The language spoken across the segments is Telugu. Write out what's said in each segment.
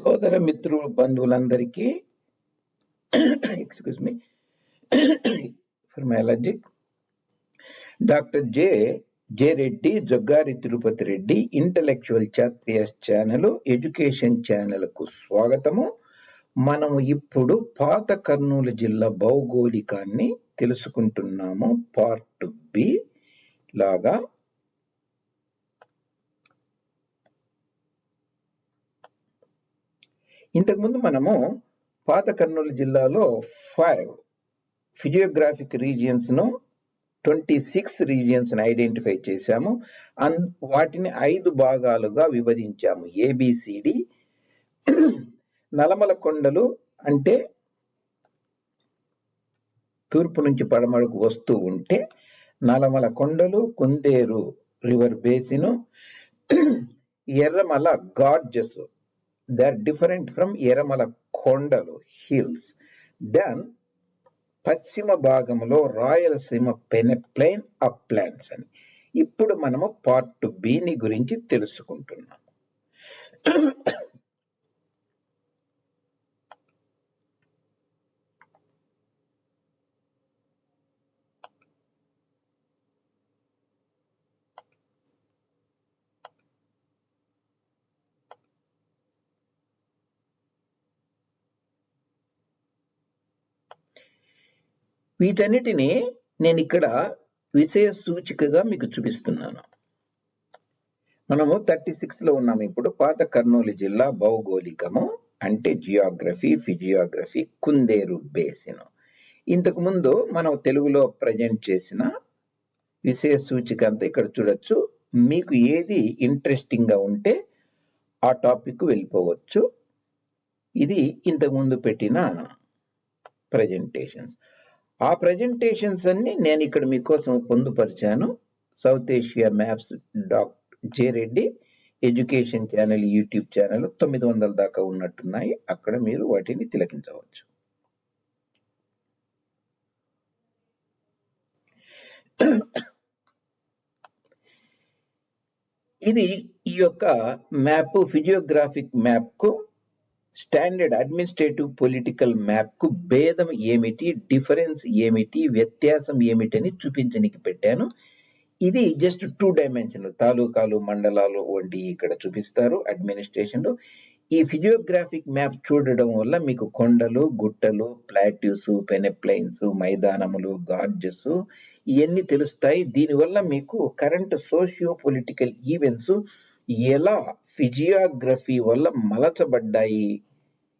సోదర మిత్రులు బంధువులందరికీ excuse me for my allergy doctor J J Reddy Joggari Tirupati Reddy intellectual చాత్రియస్ channel education ఛానల్కు స్వాగతము. మనము ఇప్పుడు పాత కర్నూలు జిల్లా భౌగోళికాన్ని తెలుసుకుంటున్నాము. పార్ట్ బి లాగా ఇంతకుముందు మనము పాత కర్నూలు జిల్లాలో ఫైవ్ ఫిజియోగ్రాఫిక్ రీజియన్స్ను ట్వంటీ సిక్స్ రీజియన్స్ని ఐడెంటిఫై చేశాము. అన్ వాటిని ఐదు భాగాలుగా విభజించాము. ఏబిసిడి నలమల కొండలు అంటే తూర్పు నుంచి పడమరకు వస్తూ ఉంటే నలమల కొండలు Kunderu river basin Erramala gorges they are different from Eramala కొండలు హిల్స్ దెన్ పశ్చిమ భాగంలో రాయలసీమ పెనెప్లైన్ అప్లాండ్స్ అని. ఇప్పుడు మనము పార్ట్ బిని గురించి తెలుసుకుంటున్నాం. వీటన్నిటిని నేను ఇక్కడ విషయ సూచికగా మీకు చూపిస్తున్నాను. మనము థర్టీ సిక్స్లో ఉన్నాము ఇప్పుడు. పాత కర్నూలు జిల్లా భౌగోళికము అంటే జియోగ్రఫీ ఫిజియోగ్రఫీ కుందేరు బేసిన్. ఇంతకుముందు మనం తెలుగులో ప్రజెంట్ చేసిన విషయ సూచిక అంతా ఇక్కడ చూడొచ్చు. మీకు ఏది ఇంట్రెస్టింగ్గా ఉంటే ఆ టాపిక్ వెళ్ళిపోవచ్చు. ఇది ఇంతకుముందు పెట్టిన ప్రజెంటేషన్స్ ఆ ప్రజెంటేషన్స్ అన్ని నేను ఇక్కడ మీకోసం పొందుపరిచాను. South Asia maps doc J Reddy education channel YouTube channel తొమ్మిది వందల దాకా ఉన్నట్టున్నాయి. అక్కడ మీరు వాటిని తిలకించవచ్చు. ఇది ఈ యొక్క మ్యాప్ ఫిజియోగ్రాఫిక్ మ్యాప్కు స్టాండర్డ్ అడ్మినిస్ట్రేటివ్ పొలిటికల్ మ్యాప్కు భేదం ఏమిటి డిఫరెన్స్ ఏమిటి వ్యత్యాసం ఏమిటని చూపించడానికి పెట్టాను. ఇది జస్ట్ టూ డైమెన్షన్ తాలూకాలు మండలాలు వంటి ఇక్కడ చూపిస్తారు అడ్మినిస్ట్రేషన్ ఈ ఫిజియోగ్రాఫిక్ మ్యాప్ చూడడం వల్ల మీకు కొండలు గుట్టలు ప్లాట్యూస్ పెనెప్లైన్స్ మైదానములు గార్జెస్ ఇవన్నీ తెలుస్తాయి. దీనివల్ల మీకు కరెంట్ సోషియో పొలిటికల్ ఈవెంట్స్ ఎలా ఫిజియోగ్రఫీ వల్ల మలచబడ్డాయి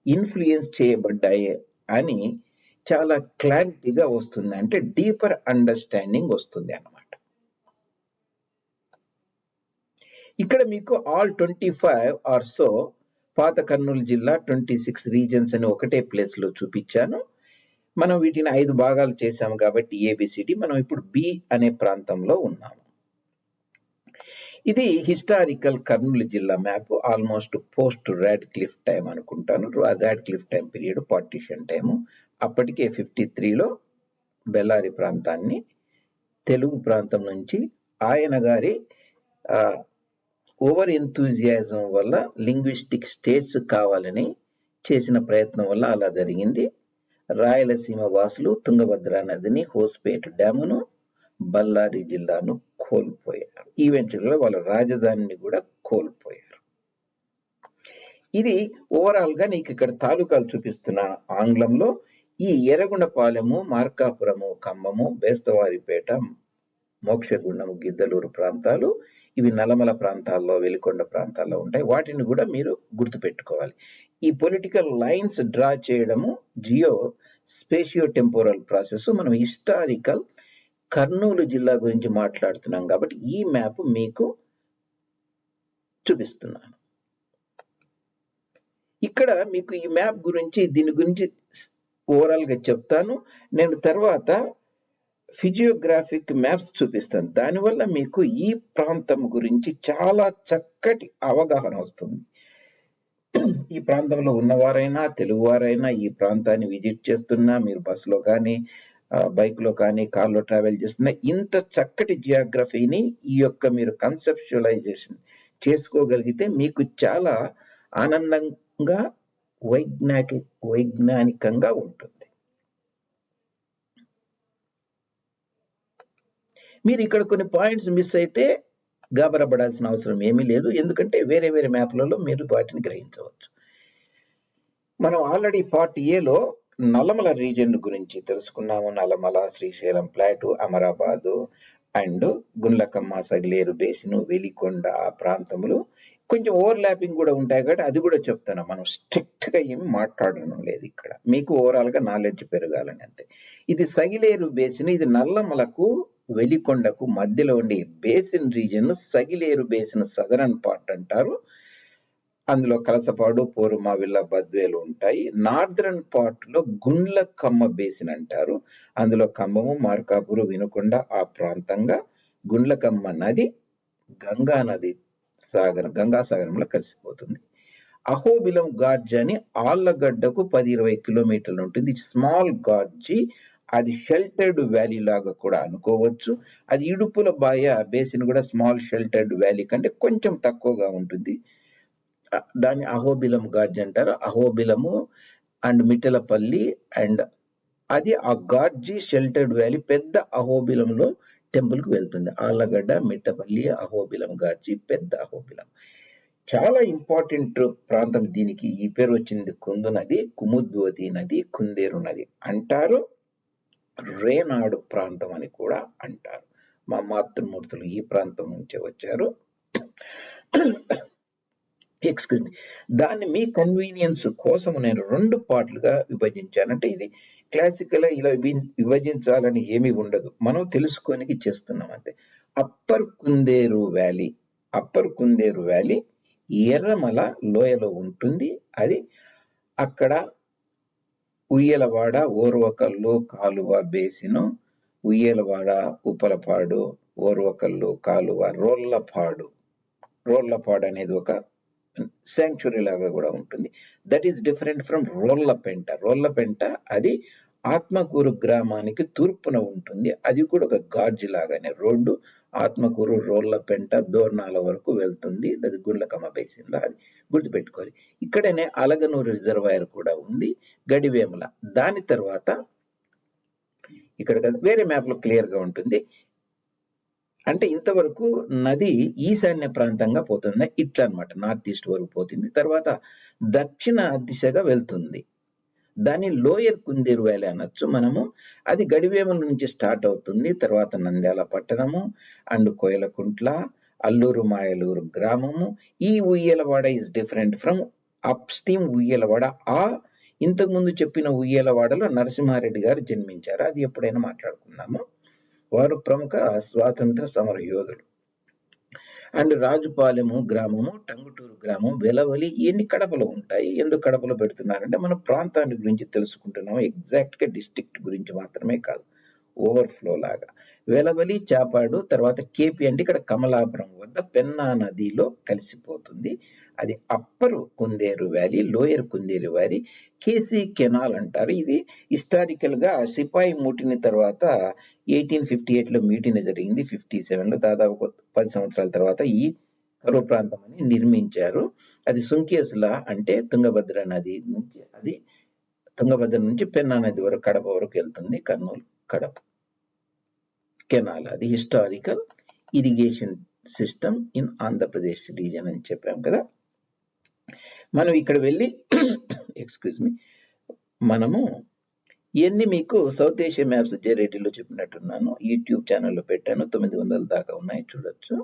ఇన్ఫ్లుయెన్స్ చేయబడ్డాయి అని చాలా క్లారిటీగా వస్తుంది. అంటే డీపర్ అండర్స్టాండింగ్ వస్తుంది అన్నమాట. ఇక్కడ మీకు all twenty five are so పాత కర్నూలు జిల్లా ట్వంటీ సిక్స్ రీజన్స్ అని ఒకటే ప్లేస్లో చూపించాను. మనం వీటిని ఐదు భాగాలు చేశాము కాబట్టి ఏబిసిడి మనం ఇప్పుడు బి అనే ప్రాంతంలో ఉన్నాము. ఇది హిస్టారికల్ కర్నూలు జిల్లా map almost post Radcliffe time అనుకుంటాను. Radcliffe time period partition time. అప్పటికే ఫిఫ్టీ త్రీలో బెల్లారి ప్రాంతాన్ని తెలుగు ప్రాంతం నుంచి ఆయన గారి ఓవర్ ఎంతూజియాజం వల్ల లింగ్విస్టిక్ స్టేట్స్ కావాలని చేసిన ప్రయత్నం వల్ల అలా జరిగింది. రాయలసీమ వాసులు తుంగభద్ర నదిని హోస్పేట్ డ్యామును బళ్ళారి జిల్లాను కోల్పోయారు. ఈవెంచువల్గా వాళ్ళ రాజధానిని కూడా కోల్పోయారు. ఇది ఓవరాల్గా నీకు ఇక్కడ తాలూకాలు చూపిస్తున్నాను ఆంగ్లంలో ఈ ఎర్రగుండపాలెము మార్కాపురము ఖమ్మము బేస్తవారిపేట మోక్షగుండము గిద్దలూరు ప్రాంతాలు ఇవి నలమల ప్రాంతాల్లో వెలికొండ ప్రాంతాల్లో ఉంటాయి. వాటిని కూడా మీరు గుర్తుపెట్టుకోవాలి. ఈ పొలిటికల్ లైన్స్ డ్రా చేయడము జియో స్పేషియో టెంపోరల్ ప్రాసెస్ మనం హిస్టారికల్ కర్నూలు జిల్లా గురించి మాట్లాడుతున్నాం కాబట్టి ఈ మ్యాప్ మీకు చూపిస్తున్నాను. ఇక్కడ మీకు ఈ మ్యాప్ గురించి దీని గురించి ఓవరాల్గా చెప్తాను. నేను తర్వాత ఫిజియోగ్రాఫిక్ మ్యాప్స్ చూపిస్తాను. దానివల్ల మీకు ఈ ప్రాంతం గురించి చాలా చక్కటి అవగాహన వస్తుంది. ఈ ప్రాంతంలో ఉన్నవారైనా తెలుగువారైనా ఈ ప్రాంతాన్ని విజిట్ చేస్తున్నా మీరు బస్సులో కానీ బైక్లో కానీ కార్లో ట్రావెల్ చేస్తున్న ఇంత చక్కటి జియోగ్రఫీని ఈ యొక్క మీరు కన్సెప్చువలైజేషన్ చేసుకోగలిగితే మీకు చాలా ఆనందంగా వైజ్ఞానిక వైజ్ఞానికంగా ఉంటుంది. మీరు ఇక్కడ కొన్ని పాయింట్స్ మిస్ అయితే గాబరపడాల్సిన అవసరం ఏమీ లేదు. ఎందుకంటే వేరే వేరే మ్యాప్లలో మీరు వాటిని గ్రహించవచ్చు. మనం ఆల్రెడీ పార్ట్ ఏలో నల్లమల రీజియన్ గురించి తెలుసుకున్నాము. Nallamala Srisailam plateau Amarabad and Gundlakamma Sagileru basin Velikonda ఆ ప్రాంతములు. కొంచెం ఓవర్ ల్యాపింగ్ కూడా ఉంటాయి కాబట్టి అది కూడా చెప్తాను మనం స్ట్రిక్ట్గా ఏమి మాట్లాడడం లేదు ఇక్కడ. మీకు ఓవరాల్గా నాలెడ్జ్ పెరగాలని అంతే. ఇది సగిలేరు బేసిన్ ఇది నల్లమలకు వెలికొండకు మధ్యలో ఉండే basin region Sagileru basin southern part అంటారు. అందులో కలసపాడు పోరుమావిల్ల బద్వేలు ఉంటాయి. నార్దర్న్ పార్ట్లో గుండ్ల కమ్మ బేసిన్ అంటారు. అందులో ఖమ్మము మార్కాపురు వినుకొండ ఆ ప్రాంతంగా గుండ్లకమ్మ నది గంగా నది సాగరం గంగా సాగరంలో కలిసిపోతుంది. అహోబిలం గాడ్జ్ అని ఆళ్ళగడ్డకు పది ఇరవై కిలోమీటర్లు ఉంటుంది. Small gorge. అది షెల్టర్డ్ వ్యాలీ లాగా కూడా అనుకోవచ్చు. అది ఇడుపుల బాయ బేసిన్ కూడా స్మాల్ షెల్టర్డ్ వ్యాలీ కంటే కొంచెం తక్కువగా ఉంటుంది. దాన్ని అహోబిలం గాడ్జ్ అంటారు. అహోబిలము అండ్ మిట్టలపల్లి అండ్ అది ఆ గాడ్జి షెల్టర్డ్ వ్యాలీ పెద్ద అహోబిలంలో టెంపుల్కి వెళ్తుంది. ఆళ్ళగడ్డ మిట్టపల్లి అహోబిలం గాడ్జి పెద్ద అహోబిలం. చాలా ఇంపార్టెంట్ ప్రాంతం దీనికి. ఈ పేరు వచ్చింది కుందు నది కుముద్వతి నది కుందేరు నది అంటారు. రేనాడు ప్రాంతం అని కూడా అంటారు. మా మాతృమూర్తులు ఈ ప్రాంతం నుంచే వచ్చారు. ఎక్స్క్యూజ్ మీ దాన్ని మీ కన్వీనియన్స్ కోసం నేను రెండు పార్ట్లుగా విభజించాను. అంటే ఇది క్లాసికల్ ఇలా విభజించాలని ఏమీ ఉండదు. మనం తెలుసుకోనికి చేస్తున్నాం అంతే. Upper Kunderu valley upper Kunderu valley Erramala లోయలో ఉంటుంది. అది అక్కడ ఉయ్యలవాడ ఓర్వకల్లు కాలువ బేసిను ఉయ్యలవాడ ఉప్పలపాడు ఓర్వకల్లు కాలువ రోళ్ళపాడు రోళ్ళపాడు అనేది ఒక శాంక్చురీ లాగా కూడా ఉంటుంది. That is different from Rollapenta Rollapenta అది ఆత్మకూరు గ్రామానికి తూర్పున ఉంటుంది. అది కూడా ఒక గాడ్జి లాగానే. రోడ్డు ఆత్మకూరు రోళ్ళపెంట దోర్నాల వరకు వెళ్తుంది. అది గుండ్లకమ్మ బేసిన్లో అది గుర్తుపెట్టుకోవాలి. ఇక్కడనే అలగనూరు రిజర్వాయర్ కూడా ఉంది. గడివేముల. దాని తర్వాత ఇక్కడ కదా వేరే మ్యాప్లో క్లియర్గా ఉంటుంది. అంటే ఇంతవరకు నది ఈశాన్య ప్రాంతంగా పోతుంది? ఇట్లా అన్నమాట నార్త్ ఈస్ట్ వరకు పోతుంది. తర్వాత దక్షిణ దిశగా వెళ్తుంది. దాన్ని లోయర్ కుందేరు వ్యాలీ అనొచ్చు మనము. అది గడివేమల నుంచి స్టార్ట్ అవుతుంది. తర్వాత నంద్యాల పట్టణము అండ్ కోయలకుంట్ల అల్లూరు మాయలూరు గ్రామము. ఈ Uyyalawada is different from upstream Uyyalawada. ఆ ఇంతకు ముందు చెప్పిన ఉయ్యలవాడలో నరసింహారెడ్డి గారు జన్మించారు. అది ఎప్పుడైనా మాట్లాడుకుందాము. వారు ప్రముఖ స్వాతంత్ర సమర యోధులు అండ్ రాజుపాలెము గ్రామము టంగుటూరు గ్రామం వెలవలి ఇవన్నీ కడపలో ఉంటాయి? ఎందుకు కడపలో పెడుతున్నారంటే మన ప్రాంతాన్ని గురించి తెలుసుకుంటున్నాము. ఎగ్జాక్ట్గా డిస్టిక్ట్ గురించి మాత్రమే కాదు. ఓవర్ఫ్లో లాగా. వెలవలి చాపాడు తర్వాత కేపీ అంటే ఇక్కడ కమలాపురం వద్ద పెన్నా నదిలో కలిసిపోతుంది. అది upper Kunderu valley lower Kunderu valley KC canal అంటారు. ఇది హిస్టారికల్గా సిపాయి మూటిని తర్వాత ఎయిటీన్ ఫిఫ్టీ ఎయిట్లో మీటింగ్ జరిగింది. ఫిఫ్టీ సెవెన్లో దాదాపు పది సంవత్సరాల తర్వాత ఈ కరువు ప్రాంతం అని నిర్మించారు. అది సుంకేసులా అంటే తుంగభద్ర నది నుంచి అది తుంగభద్ర నుంచి పెన్నా నది వరకు కడప వరకు వెళ్తుంది. కర్నూలు కడప. కెనాల్. అది historical irrigation system in Andhra Pradesh region అని చెప్పాం కదా. మనం ఇక్కడ వెళ్ళి ఎక్స్క్యూజ్ మీ మనము ఇవన్నీ మీకు సౌత్ ఏషియా మ్యాప్స్ జేరేటీలో చెప్పినట్టున్నాను. యూట్యూబ్ ఛానల్లో పెట్టాను. తొమ్మిది వందల దాకా ఉన్నాయి చూడొచ్చు.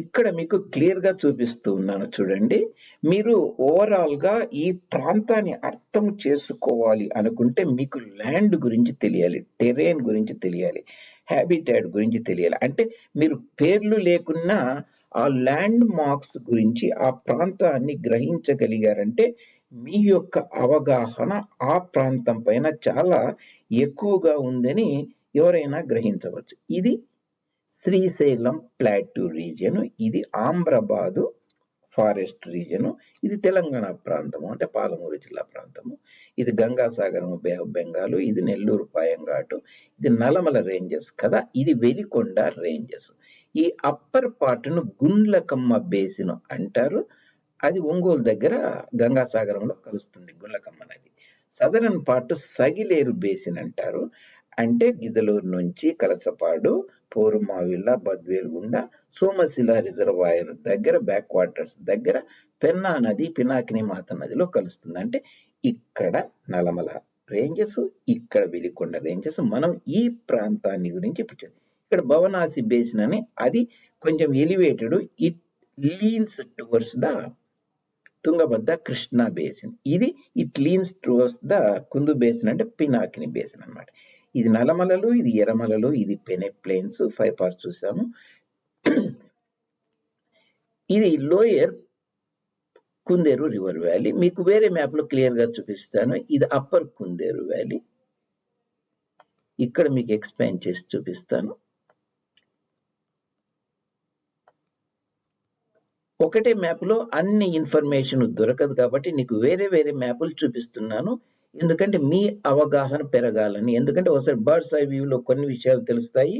ఇక్కడ మీకు క్లియర్గా చూపిస్తూ ఉన్నాను చూడండి. మీరు ఓవరాల్గా ఈ ప్రాంతాన్ని అర్థం చేసుకోవాలి అనుకుంటే మీకు ల్యాండ్ గురించి తెలియాలి టెరేన్ గురించి తెలియాలి హ్యాబిటాట్ గురించి తెలియాలి. అంటే మీరు పేర్లు లేకున్నా ఆ ల్యాండ్ మార్క్స్ గురించి ఆ ప్రాంతాన్ని గ్రహించగలిగారంటే మీ యొక్క అవగాహన ఆ ప్రాంతం పైన చాలా ఎక్కువగా ఉందని ఎవరైనా గ్రహించవచ్చు. ఇది శ్రీశైలం ప్లాట్యూ రీజియన్ ఇది ఆంధ్రబాదు ఫారెస్ట్ రీజను ఇది తెలంగాణ ప్రాంతము అంటే పాలమూరు జిల్లా ప్రాంతము. ఇది గంగాసాగరము బే ఆఫ్ బెంగాల్ ఇది నెల్లూరు పాయంఘాటు ఇది నలమల రేంజెస్ కదా ఇది వెలికొండ రేంజెస్. ఈ అప్పర్ పార్ట్ను గుండ్లకమ్మ బేసిన్ అంటారు. అది ఒంగోలు దగ్గర గంగాసాగరంలో కలుస్తుంది గుండ్లకమ్మ నది. సదరన్ పార్ట్ సగిలేరు బేసిన్ అంటారు అంటే గిదలూరు నుంచి కలసపాడు పూర్మావిల్లా బద్వేల్ గుండా సోమశిల రిజర్వాయర్ దగ్గర బ్యాక్ వాటర్స్ దగ్గర పెన్నా నది పినాకిని మాత నదిలో కలుస్తుంది. అంటే ఇక్కడ నలమల రేంజెస్ ఇక్కడ వెలికొండ రేంజెస్ మనం ఈ ప్రాంతాన్ని గురించి ఇప్పుడు ఇక్కడ భవనాసి బేసిన్ అని అది కొంచెం elevated it leans towards the Tungabhadra Krishna basin. ఇది it leans towards the Kundu basin అంటే పినాకిని బేసిన్ అన్నమాట. ఇది నలమలలు ఇది ఎర్రమలలు ఇది పెనె ప్లేన్స్ ఫైవ్ పార్ట్స్ చూసాము. ఇది లోయర్ కుందేరు రివర్ వ్యాలీ. మీకు వేరే మ్యాప్లో క్లియర్గా చూపిస్తాను. ఇది అప్పర్ కుందేరు వ్యాలీ. ఇక్కడ మీకు ఎక్స్ప్లెయిన్ చేసి చూపిస్తాను. ఒకటే మ్యాప్లో అన్ని ఇన్ఫర్మేషన్ దొరకదు కాబట్టి నీకు వేరే వేరే మ్యాపులు చూపిస్తున్నాను. ఎందుకంటే మీ అవగాహన పెరగాలని. ఎందుకంటే ఒకసారి బర్డ్స్ ఐ వ్యూలో కొన్ని విషయాలు తెలుస్తాయి.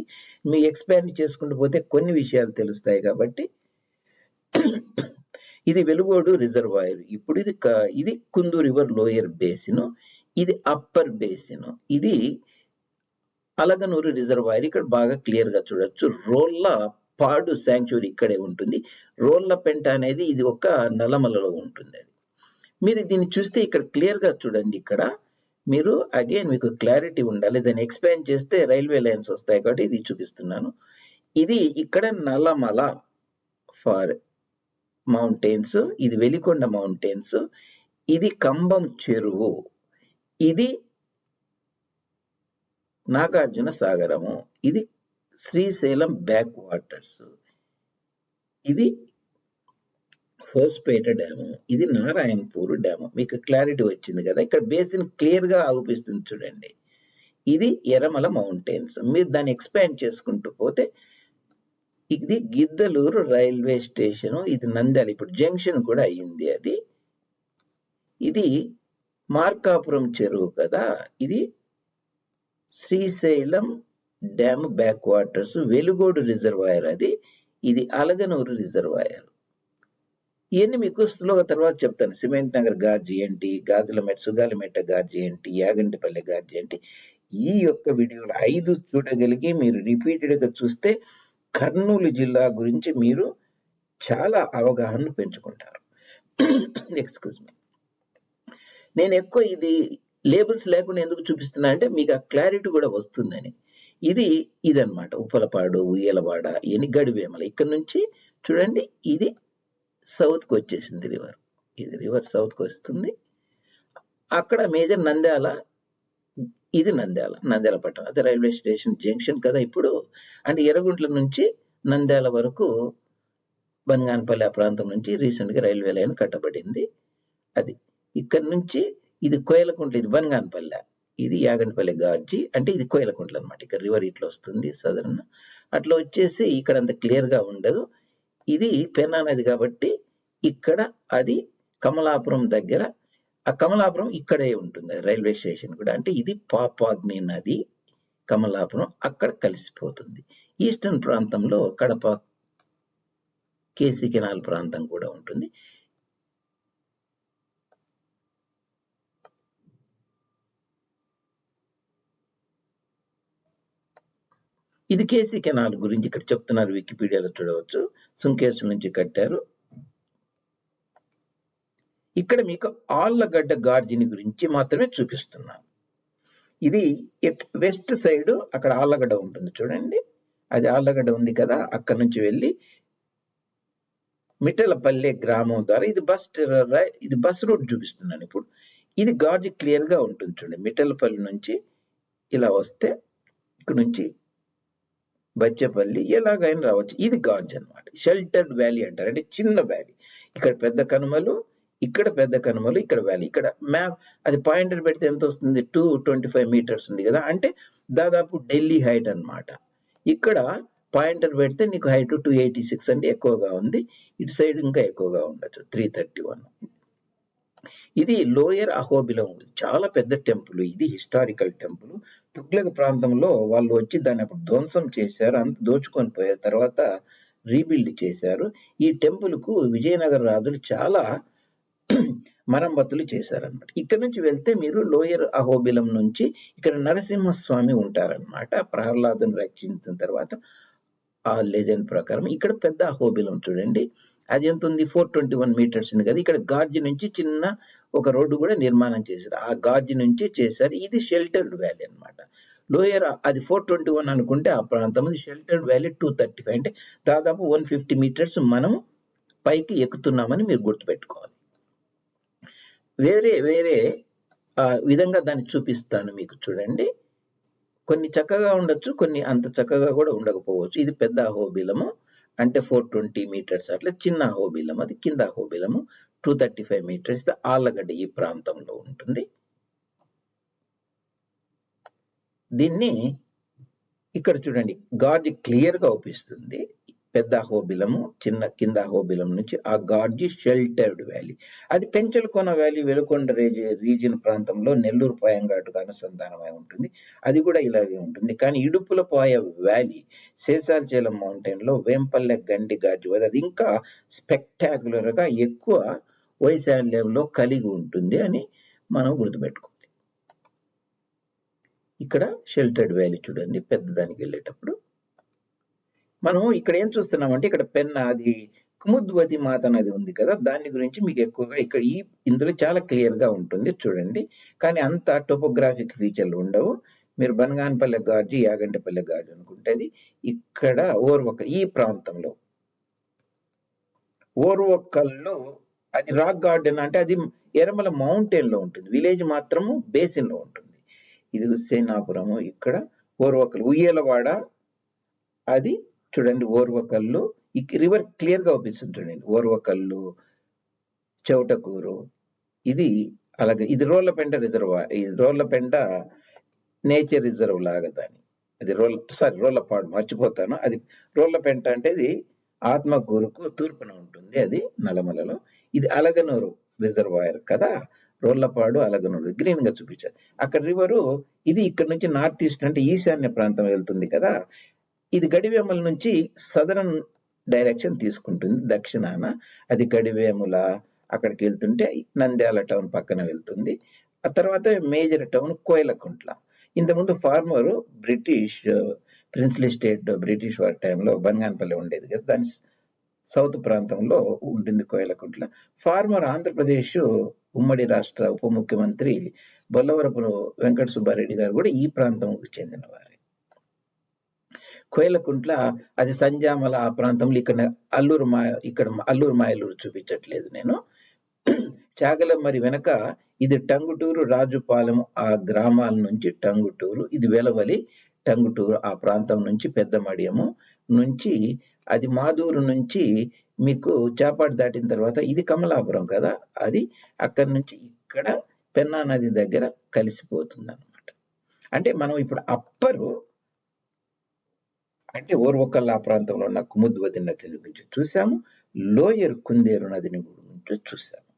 మీ ఎక్స్పాండ్ చేసుకుంటూ పోతే కొన్ని విషయాలు తెలుస్తాయి కాబట్టి ఇది వెలుగోడు రిజర్వాయర్. ఇప్పుడు ఇది ఇది కుందు రివర్ లోయర్ బేసిన్ ఇది అప్పర్ బేసిన్. ఇది అలగనూరు రిజర్వాయర్. ఇక్కడ బాగా క్లియర్గా చూడొచ్చు. రోళ్ళ పాడు శాంక్చురీ ఇక్కడే ఉంటుంది. రోళ్ళ పెంట అనేది ఇది ఒక నల్లమలలో ఉంటుంది అది. మీరు దీన్ని చూస్తే ఇక్కడ క్లియర్గా చూడండి ఇక్కడ. మీరు అగైన్ మీకు క్లారిటీ ఉండాలి. దాన్ని ఎక్స్పాండ్ చేస్తే రైల్వే లైన్స్ వస్తాయి కాబట్టి ఇది చూపిస్తున్నాను. ఇది ఇక్కడ నల్లమల ఫార్ మౌంటైన్స్ ఇది వెలికొండ మౌంటైన్స్ ఇది కంబం చెరువు ఇది నాగార్జున సాగరము ఇది శ్రీశైలం బ్యాక్ వాటర్స్ ఇది హోస్పేట డ్యాము ఇది నారాయణపూర్ డ్యాము మీకు క్లారిటీ వచ్చింది కదా? ఇక్కడ బేసిన్ క్లియర్గా ఆగుపిస్తుంది చూడండి. ఇది ఎరమల మౌంటైన్స్ మీరు దాన్ని ఎక్స్పాండ్ చేసుకుంటూ పోతే ఇది గిద్దలూరు రైల్వే స్టేషన్. ఇది నంద్యాల. ఇప్పుడు జంక్షన్ కూడా అయ్యింది అది. ఇది మార్కాపురం చెరువు కదా? ఇది Srisailam dam back waters Velugodu reservoir అది. ఇది అలగనూరు రిజర్వాయర్ ఇవన్నీ మీకు స్లోగా తర్వాత చెప్తాను. సిమెంట్ నగర్ గార్జి ఏంటి గాజులమెట్ సుగాలిమెట్ట గార్జి ఏంటి యాగంటిపల్లె గార్జి ఏంటి ఈ యొక్క వీడియోలు ఐదు చూడగలిగి మీరు రిపీటెడ్గా చూస్తే కర్నూలు జిల్లా గురించి మీరు చాలా అవగాహన పెంచుకుంటారు. ఎక్స్క్యూజ్ మీ నేను ఎక్కువ ఇది లేబుల్స్ లేకుండా ఎందుకు చూపిస్తున్నా అంటే మీకు ఆ క్లారిటీ కూడా వస్తుందని. ఇది ఇదనమాట ఉప్పలపాడు ఉయ్యలవాడ ఇవన్నీ గడివేమల ఇక్కడ నుంచి చూడండి ఇది సౌత్కి వచ్చేసింది రివర్. ఇది రివర్ సౌత్కి వస్తుంది. అక్కడ మేజర్ నంద్యాల ఇది నంద్యాల నంద్యాల పట్టణం అదే రైల్వే స్టేషన్ జంక్షన్ కదా ఇప్పుడు. అంటే ఎర్రగుంట్ల నుంచి నంద్యాల వరకు బనగానపల్లి ఆ ప్రాంతం నుంచి రీసెంట్గా రైల్వే లైన్ కట్టబడింది. అది ఇక్కడ నుంచి ఇది కోయలకుంట్ల ఇది బనగానపల్లె. ఇది యాగంటిపల్లి గార్జీ అంటే ఇది కోయలకుంట్ల అన్నమాట. ఇక్కడ రివర్ ఇట్లా వస్తుంది సదరన్ అట్లా వచ్చేసి ఇక్కడ అంత క్లియర్గా ఉండదు. ఇది పెన్నా నది కాబట్టి ఇక్కడ అది కమలాపురం దగ్గర ఆ కమలాపురం ఇక్కడే ఉంటుంది రైల్వే స్టేషన్ కూడా. అంటే ఇది పాపాగ్ని నది కమలాపురం అక్కడ కలిసిపోతుంది. ఈస్టర్న్ ప్రాంతంలో కడప కేసీ కెనాల్ ప్రాంతం కూడా ఉంటుంది. ఇది కేసీ కెనాల్ గురించి ఇక్కడ చెప్తున్నారు వికీపీడియాలో చూడవచ్చు. సుంకేసు నుంచి కట్టారు. ఇక్కడ మీకు ఆళ్ళగడ్డ గార్జిని గురించి మాత్రమే చూపిస్తున్నాను. ఇది ఇట్ వెస్ట్ సైడ్ అక్కడ ఆళ్ళగడ్డ ఉంటుంది చూడండి. అది ఆళ్ళగడ్డ ఉంది కదా అక్కడ నుంచి వెళ్ళి మిట్టలపల్లె గ్రామం ద్వారా ఇది బస్ ఇది బస్ రూట్ చూపిస్తున్నాను ఇప్పుడు. ఇది గార్జి క్లియర్గా ఉంటుంది చూడండి. మిట్టలపల్లి నుంచి ఇలా వస్తే ఇక్కడ నుంచి బచ్చేపల్లి ఎలాగైనా రావచ్చు. ఇది గాడ్జ్ అన్నమాట. షెల్టర్డ్ వ్యాలీ అంటారు. అంటే చిన్న వ్యాలీ. ఇక్కడ పెద్ద కనుమలు ఇక్కడ పెద్ద కనుమలు ఇక్కడ వ్యాలీ. ఇక్కడ మ్యాప్ అది పాయింటర్ పెడితే ఎంత వస్తుంది? టూ ట్వంటీ ఫైవ్ మీటర్స్ ఉంది కదా. అంటే దాదాపు ఢిల్లీ హైట్ అన్నమాట. ఇక్కడ పాయింటర్ పెడితే నీకు హైట్ టూ ఎయిటీ సిక్స్ అంటే ఎక్కువగా ఉంది. ఇటు సైడ్ ఇంకా ఎక్కువగా ఉండొచ్చు. Three thirty one. ఇది లోయర్ అహోబిలం చాలా పెద్ద టెంపుల్. ఇది హిస్టారికల్ టెంపుల్. తుగ్లక్ ప్రాంతంలో వాళ్ళు వచ్చి దాన్ని అప్పుడు ధ్వంసం చేశారు. అంత దోచుకొని పోయారు. తర్వాత రీబిల్డ్ చేశారు. ఈ టెంపుల్కు విజయనగర రాజులు చాలా మరమ్మతులు చేశారన్నమాట. ఇక్కడ నుంచి వెళ్తే మీరు లోయర్ అహోబిలం నుంచి ఇక్కడ నరసింహస్వామి ఉంటారన్నమాట. ప్రహ్లాదుని రక్షించిన తర్వాత ఆ లెజెండ్ ప్రకారం. ఇక్కడ పెద్ద అహోబిలం చూడండి. అది ఎంత ఉంది? ఫోర్ ట్వంటీ వన్ మీటర్స్ ఉంది కదా. ఇక్కడ గార్జి నుంచి చిన్న ఒక రోడ్డు కూడా నిర్మాణం చేశారు. ఆ గార్జి నుంచి చేశారు. ఇది షెల్టర్డ్ వ్యాలీ అన్నమాట. లోయర్ అది ఫోర్ ట్వంటీ వన్ అనుకుంటే ఆ ప్రాంతం sheltered valley two thirty five అంటే దాదాపు వన్ ఫిఫ్టీ మీటర్స్ మనం పైకి ఎక్కుతున్నామని మీరు గుర్తుపెట్టుకోవాలి. వేరే వేరే ఆ విధంగా దాన్ని చూపిస్తాను మీకు చూడండి. కొన్ని చక్కగా ఉండొచ్చు కొన్ని అంత చక్కగా కూడా ఉండకపోవచ్చు. ఇది పెద్ద అహోబిలము అంటే ఫోర్ ట్వంటీ మీటర్స్ అట్లా చిన్న హోబిలం అది కింద హోబిలము. Two thirty five metres Allagadda ఈ ప్రాంతంలో ఉంటుంది. దీన్ని ఇక్కడ చూడండి గార్జి క్లియర్గా అవుపిస్తుంది పెద్ద అహోబిలము చిన్న కింద అహోబిలం నుంచి ఆ గాడ్జి షెల్టర్డ్ వ్యాలీ. అది పెంచలకోన వ్యాలీ వెలుకొండ రీజియన్ ప్రాంతంలో నెల్లూరు పాయంఘాటుకు అనుసంధానమై ఉంటుంది. అది కూడా ఇలాగే ఉంటుంది. కానీ ఇడుపుల ఇడుపులపాయ వ్యాలీ శేషాచలం మౌంటైన్లో వేంపల్లె గండి గాడ్జి వద్ద అది ఇంకా స్పెక్టాక్యులర్గా ఎక్కువ వైశాల్యంలో కలిగి ఉంటుంది అని మనం గుర్తుపెట్టుకోవాలి. ఇక్కడ షెల్టర్డ్ వ్యాలీ చూడండి పెద్దదానికి వెళ్ళేటప్పుడు. మనం ఇక్కడ ఏం చూస్తున్నామంటే ఇక్కడ పెన్న అది కుముద్వతి మాత అనేది ఉంది కదా దాని గురించి మీకు ఎక్కువగా ఇక్కడ ఈ ఇందులో చాలా క్లియర్గా ఉంటుంది చూడండి. కానీ అంత టోపోగ్రాఫిక్ ఫీచర్లు ఉండవు. మీరు బనగానపల్లె గార్జు యాగంటిపల్లె గార్జు అనుకుంటే అది ఇక్కడ ఓర్వక ఈ ప్రాంతంలో. ఓర్వకల్లో అది రాక్ గార్డెన్ అంటే అది ఎరమల మౌంటైన్లో ఉంటుంది విలేజ్ మాత్రము బేసిన్లో ఉంటుంది. ఇది హుస్సేనాపురము ఇక్కడ ఓర్వకల్ ఉయ్యలవాడ అది చూడండి ఓర్వకల్లు. ఈ రివర్ క్లియర్గా అవుపిస్తుంది చూడండి ఓర్వకల్లు చౌటకూరు. ఇది అలాగే ఇది రోళ్ళపెంట రిజర్వ్ ఇది రోళ్ళపెంట నేచర్ రిజర్వ్ లాగా దాని అది రోల్ సారీ రోళ్ళపాడు మర్చిపోతాను. అది రోళ్ళపెంట అంటే ఇది ఆత్మకూరుకు తూర్పున ఉంటుంది అది నలమలలో ఇది అలగనూరు రిజర్వాయర్ కదా రోళ్ళపాడు అలగనూరు గ్రీన్గా చూపించారు. అక్కడ రివరు ఇది ఇక్కడ నుంచి నార్త్ ఈస్ట్ అంటే ఈశాన్య ప్రాంతం వెళ్తుంది కదా ఇది గడివేముల నుంచి సదరన్ డైరెక్షన్ తీసుకుంటుంది. దక్షిణాన అది గడివేముల అక్కడికి వెళ్తుంటే నంద్యాల టౌన్ పక్కన వెళ్తుంది. ఆ తర్వాత మేజర్ టౌన్ కోయలకుంట్ల. ఇంతకుముందు former British princely state British వారి టైంలో బన్గాన్పల్లి ఉండేది కదా దాని సౌత్ ప్రాంతంలో ఉంటుంది కోయలకుంట్ల. ఫార్మర్ ఆంధ్రప్రదేశ్ ఉమ్మడి రాష్ట్ర ఉప ముఖ్యమంత్రి బొల్లవరపు వెంకట సుబ్బారెడ్డి గారు కూడా ఈ ప్రాంతంకు చెందిన వారే కోయలకుంట్ల అది సంజామల ఆ ప్రాంతంలో ఇక్కడ అల్లూరు మా ఇక్కడ అల్లూరు మాయలూరు చూపించట్లేదు నేను. చాగల మరి వెనక ఇది టంగుటూరు రాజుపాలెం ఆ గ్రామాల నుంచి టంగుటూరు ఇది వెలవలి టంగుటూరు ఆ ప్రాంతం నుంచి పెద్ద మడియము నుంచి అది మాదూరు నుంచి మీకు చేపాటు దాటిన తర్వాత ఇది కమలాపురం కదా అది అక్కడి నుంచి ఇక్కడ పెన్నా నది దగ్గర కలిసిపోతుంది అనమాట అంటే మనం ఇప్పుడు అప్పరు అంటే ఓర్వకల్ ఆ ప్రాంతంలో ఉన్న కుముద్వతి నదిని గురించి చూసాము. లోయర్ కుందేరు నదిని గురించి చూసాము.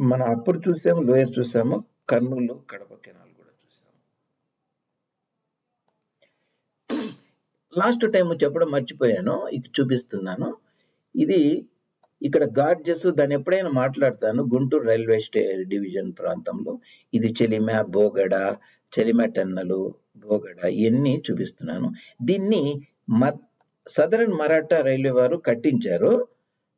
మనం అప్పుడు చూసాము లోయర్ చూసాము కర్నూలు కడప కెనాల్ కూడా చూసాము. లాస్ట్ టైం చెప్పడం మర్చిపోయాను ఇది చూపిస్తున్నాను. ఇది ఇక్కడ గార్జెస్ దాన్ని ఎప్పుడైనా మాట్లాడతాను? గుంటూరు రైల్వే స్టే డివిజన్ ప్రాంతంలో. ఇది చెలిమ బోగడ చెలిమ టెన్నలు బోగడ ఇవన్నీ చూపిస్తున్నాను. దీన్ని మ సదరన్ మరాఠా రైల్వే వారు కట్టించారు.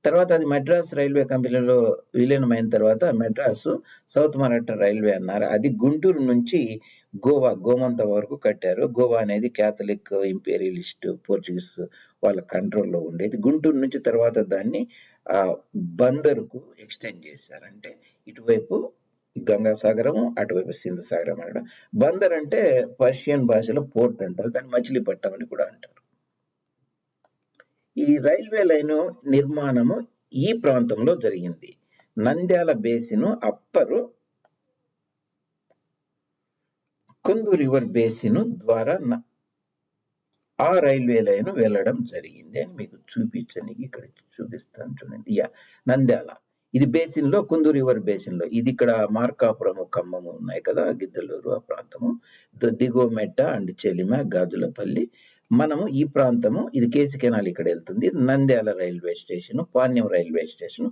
తర్వాత అది మెడ్రాస్ రైల్వే కంపెనీలో విలీనమైన తర్వాత మెడ్రాస్ సౌత్ మరాఠా రైల్వే అన్నారు. అది గుంటూరు నుంచి గోవా గోమంత వరకు కట్టారు. గోవా అనేది క్యాథలిక్ ఇంపీరియలిస్ట్ పోర్చుగీస్ వాళ్ళ కంట్రోల్లో ఉండేది. గుంటూరు నుంచి తర్వాత దాన్ని బందరుకు ఎక్స్టెండ్ చేశారు. అంటే ఇటువైపు గంగాసాగరము అటువైపు సింధు సాగరం అనడం బందర్ అంటే పర్షియన్ భాషలో పోర్ట్ అంటారు. దాన్ని మచిలీపట్నం అని కూడా అంటారు. ఈ రైల్వే లైన్ నిర్మాణము ఈ ప్రాంతంలో జరిగింది. Nandyal basin upper Kundu river basin ద్వారా ఆ రైల్వే లైన్ వెళ్ళడం జరిగింది అని మీకు చూపించడానికి ఇక్కడ చూపిస్తాను చూడండి. యా నంద్యాల. ఇది బేసిన్లో కుందు రివర్ బేసిన్లో ఇది ఇక్కడ మార్కాపురము ఖమ్మము ఉన్నాయి కదా గిద్దలూరు ఆ ప్రాంతము. దిగో మెట్ట అండ్ చెలిమ గాజులపల్లి. మనము ఈ ప్రాంతము ఇది కేసి కెనాల్ ఇక్కడ వెళ్తుంది. Nandyal railway station Panyam railway station.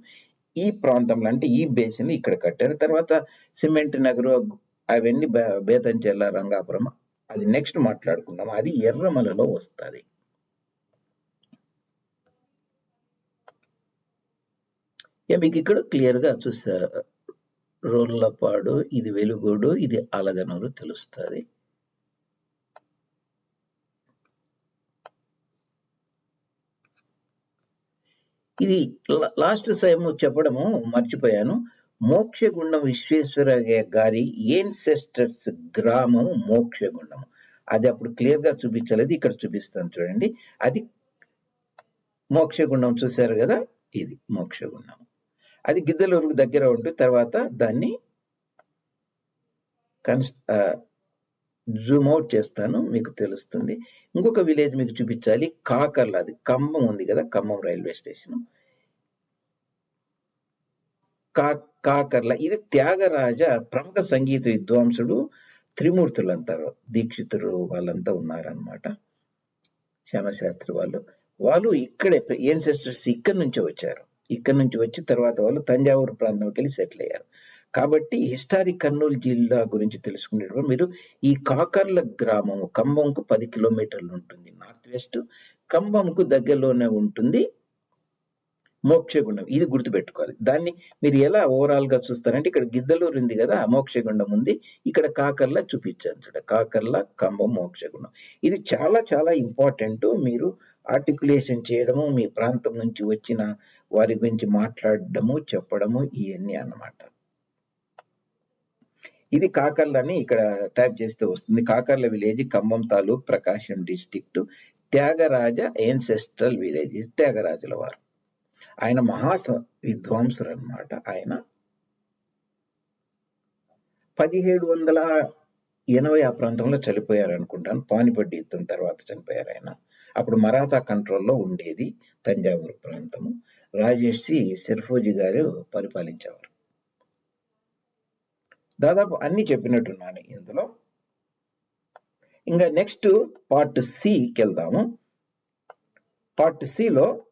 ఈ ప్రాంతంలో అంటే ఈ బేసిన్ ఇక్కడ కట్టారు. తర్వాత సిమెంట్ నగరు అవన్నీ బే- బేతంచెల్ల రంగాపురం అది నెక్స్ట్ మాట్లాడుకుందాం. అది ఎర్రమలలో వస్తుంది. మీకు ఇక్కడ క్లియర్గా చూసా రోళ్ళపాడు ఇది వెలుగోడు ఇది అలగనూరు తెలుస్తుంది. ఇది లాస్ట్ టైం చెప్పడము మర్చిపోయాను. మోక్షగుండం విశ్వేశ్వర గారి ఏన్సెస్టర్స్ గ్రామం మోక్షగుండం అది అప్పుడు క్లియర్గా చూపించలేదు ఇక్కడ చూపిస్తాను చూడండి. అది మోక్షగుండం చూశారు కదా ఇది మోక్షగుండం అది గిద్దలూరుకు దగ్గర ఉంటూ తర్వాత దాన్ని కన్స్ జూమ్ అవుట్ చేస్తాను మీకు తెలుస్తుంది. ఇంకొక విలేజ్ మీకు చూపించాలి కాకర్ల. అది ఖమ్మం ఉంది కదా ఖమ్మం రైల్వే స్టేషన్. కా కాకర్ల ఇది త్యాగరాజ ప్రముఖ సంగీత విద్వాంసుడు త్రిమూర్తులు అంటారు దీక్షితుడు వాళ్ళంతా ఉన్నారనమాట శ్యామశాస్త్రి వాళ్ళు. వాళ్ళు ఇక్కడే ఏన్సెస్టర్స్ ఇక్కడి నుంచి వచ్చారు. ఇక్కడి నుంచి వచ్చి తర్వాత వాళ్ళు తంజావూరు ప్రాంతంకి వెళ్ళి సెటిల్ అయ్యారు. కాబట్టి హిస్టారిక్ కర్నూలు జిల్లా గురించి తెలుసుకునేటప్పుడు మీరు ఈ కాకర్ల గ్రామం కంబంకు పది కిలోమీటర్లు ఉంటుంది. నార్త్ వెస్ట్ కంబంకు దగ్గరలోనే ఉంటుంది. మోక్షగుండం. ఇది గుర్తుపెట్టుకోవాలి. దాన్ని మీరు ఎలా ఓవరాల్గా చూస్తారంటే ఇక్కడ గిద్దలూరు ఉంది కదా ఆ మోక్షగుండం ఉంది. ఇక్కడ కాకర్ల చూపించాను చూడ. కాకర్ల కంబం మోక్షగుండం. ఇది చాలా చాలా ఇంపార్టెంట్ మీరు ఆర్టికులేషన్ చేయడము మీ ప్రాంతం నుంచి వచ్చిన వారి గురించి మాట్లాడడము చెప్పడము ఇవన్నీ అన్నమాట. ఇది కాకర్లని ఇక్కడ టైప్ చేస్తే వస్తుంది. Kakarla village Khammam taluk Prakasam district Tyagaraja ancestral village త్యాగరాజుల వారు. ఆయన మహా విద్వాంసుడు అనమాట ఆయన. పదిహేడు వందల ఎనభై ఆ ప్రాంతంలో చనిపోయారు అనుకుంటాను పానిపడ్డి యుద్ధం తర్వాత చనిపోయారు ఆయన. అప్పుడు మరాఠా కంట్రోల్లో ఉండేది తంజావూరు ప్రాంతము. రాజేశ్రీ సెర్ఫోజీ గారు పరిపాలించేవారు. దాదాపు అన్ని చెప్పినట్టున్నాను ఇందులో. ఇంకా నెక్స్ట్ పార్ట్ సికి వెళ్దాము పార్ట్ సిలో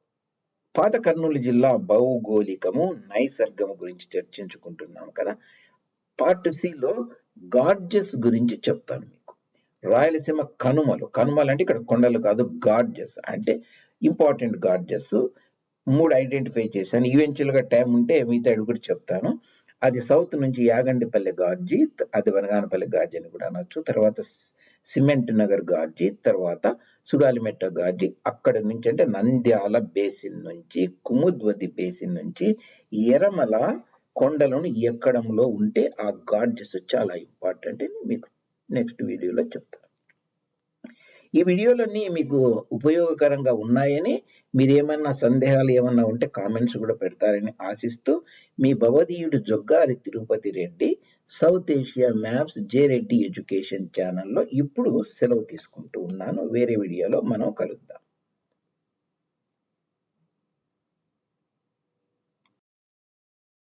పాత కర్నూలు జిల్లా భౌగోళికము నైసర్గము గురించి చర్చించుకుంటున్నాం కదా. పార్ట్ సిలో గాడ్జెస్ గురించి చెప్తాను మీకు. రాయలసీమ కనుమలు. కనుమలు అంటే ఇక్కడ కొండలు కాదు గాడ్జెస్. అంటే ఇంపార్టెంట్ గాడ్జెస్. మూడు ఐడెంటిఫై చేశాను. ఈవెన్చువల్గా టైం ఉంటే మిగతా కూడా చెప్తాను. అది సౌత్ నుంచి యాగండిపల్లి గాడ్జి అది వనగానపల్లి గాడ్జి అని కూడా అనొచ్చు. తర్వాత సిమెంట్ నగర్ గాడ్జి తర్వాత సుగాలిమెట్ట గాడ్జి అక్కడ నుంచి అంటే నంద్యాల బేసిన్ నుంచి కుముద్వతి బేసిన్ నుంచి ఎరమల కొండలను ఎక్కడంలో ఉంటే ఆ గాడ్జెస్ చాలా ఇంపార్టెంట్ అని మీకు నెక్స్ట్ వీడియోలో చెప్తాను. ఈ వీడియోలన్నీ మీకు ఉపయోగకరంగా ఉన్నాయని మీరేమన్నా సందేహాలు ఏమన్నా ఉంటే కామెంట్స్ కూడా పెడతారని ఆశిస్తూ మీ భవదీయుడు Joggari Tirupati Reddy south Asia maps J Reddy education ఛానల్లో ఇప్పుడు సెలవు తీసుకుంటూ ఉన్నాను. వేరే వీడియోలో మనం కలుద్దాం.